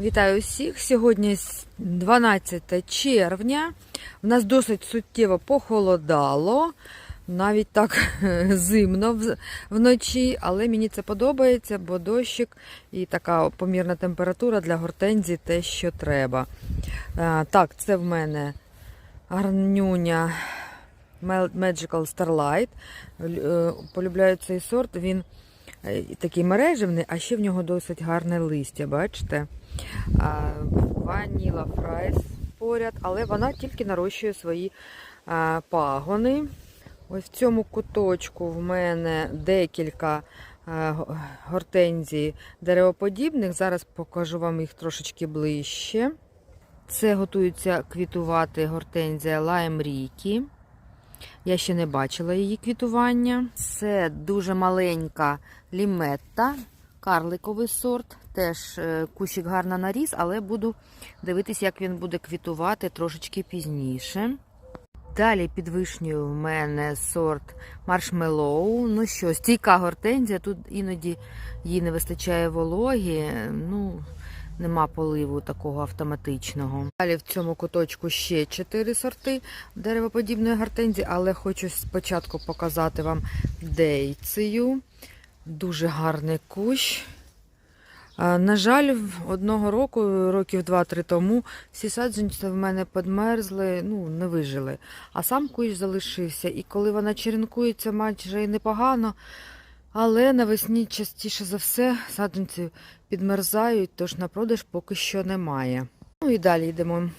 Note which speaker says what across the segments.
Speaker 1: Вітаю всіх. Сьогодні 12 червня. У нас досить суттєво похолодало, навіть так зимно вночі, але мені це подобається, бо дощик і така помірна температура для гортензії те, що треба. Так, це в мене гарнюня Magical Starlight. Е, Полюбляю цей сорт. Він такий мережевний, а ще в нього досить гарне листя, бачите? Ваніла Фрайс поряд, але вона тільки нарощує свої пагони. Ось в цьому куточку в мене декілька гортензій деревоподібних. Зараз покажу вам їх трошечки ближче. Це готується квітувати гортензія Лайм Рікі. Я ще не бачила її квітування. Це дуже маленька ліметта, карликовий сорт. Теж е, кущик гарно наріс, але буду дивитися, як він буде квітувати трошечки пізніше. Далі під вишнею в мене сорт маршмеллоу. Ну що, стійка гортензія, тут іноді їй не вистачає вологі. Ну, нема поливу такого автоматичного. Далі в цьому куточку ще чотири сорти деревоподібної гортензії, але хочу спочатку показати вам дейцію. Дуже гарний кущ. На жаль, одного року, років 2-3 тому, всі саджанці в мене підмерзли, ну, не вижили. А сам кущ залишився. І коли вона черенкується, майже і непогано. Але навесні частіше за все саджанці підмерзають, тож на продаж поки що немає. Ну і далі йдемо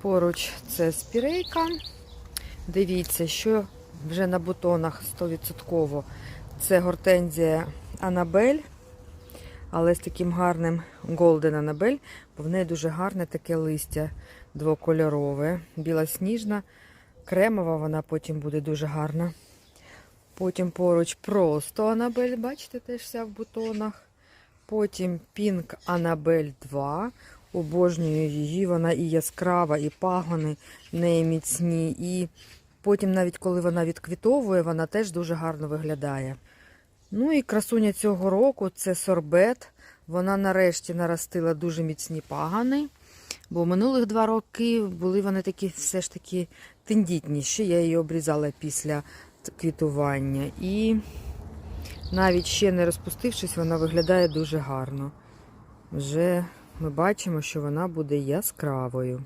Speaker 1: поруч. Це спірейка. Дивіться, що вже на бутонах 100%. Це гортензія Анабель, але з таким гарним Golden Анабель, бо в неї дуже гарне таке листя двокольорове, білосніжна, кремова вона потім буде дуже гарна. Потім поруч просто Анабель, бачите, теж вся в бутонах. Потім Pink Анабель 2. Обожнюю її, вона і яскрава, і пагони неї міцні. І потім, навіть коли вона відквітовує, вона теж дуже гарно виглядає. Ну і красуня цього року це сорбет. Вона нарешті наростила дуже міцні пагани. Бо минулих два роки були вони такі все ж таки тендітніші. Я її обрізала після квітування. І навіть ще не розпустившись, вона виглядає дуже гарно. Вже ми бачимо, що вона буде яскравою.